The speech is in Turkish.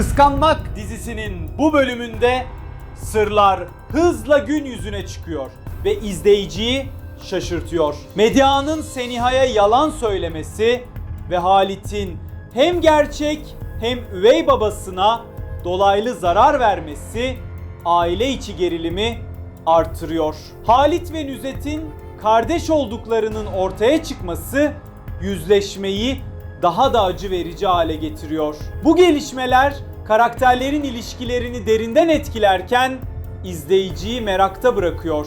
Kıskanmak dizisinin bu bölümünde sırlar hızla gün yüzüne çıkıyor ve izleyiciyi şaşırtıyor. Medya'nın Seniha'ya yalan söylemesi ve Halit'in hem gerçek hem üvey babasına dolaylı zarar vermesi aile içi gerilimi artırıyor. Halit ve Nüzet'in kardeş olduklarının ortaya çıkması yüzleşmeyi daha da acı verici hale getiriyor. Bu gelişmeler karakterlerin ilişkilerini derinden etkilerken izleyiciyi merakta bırakıyor.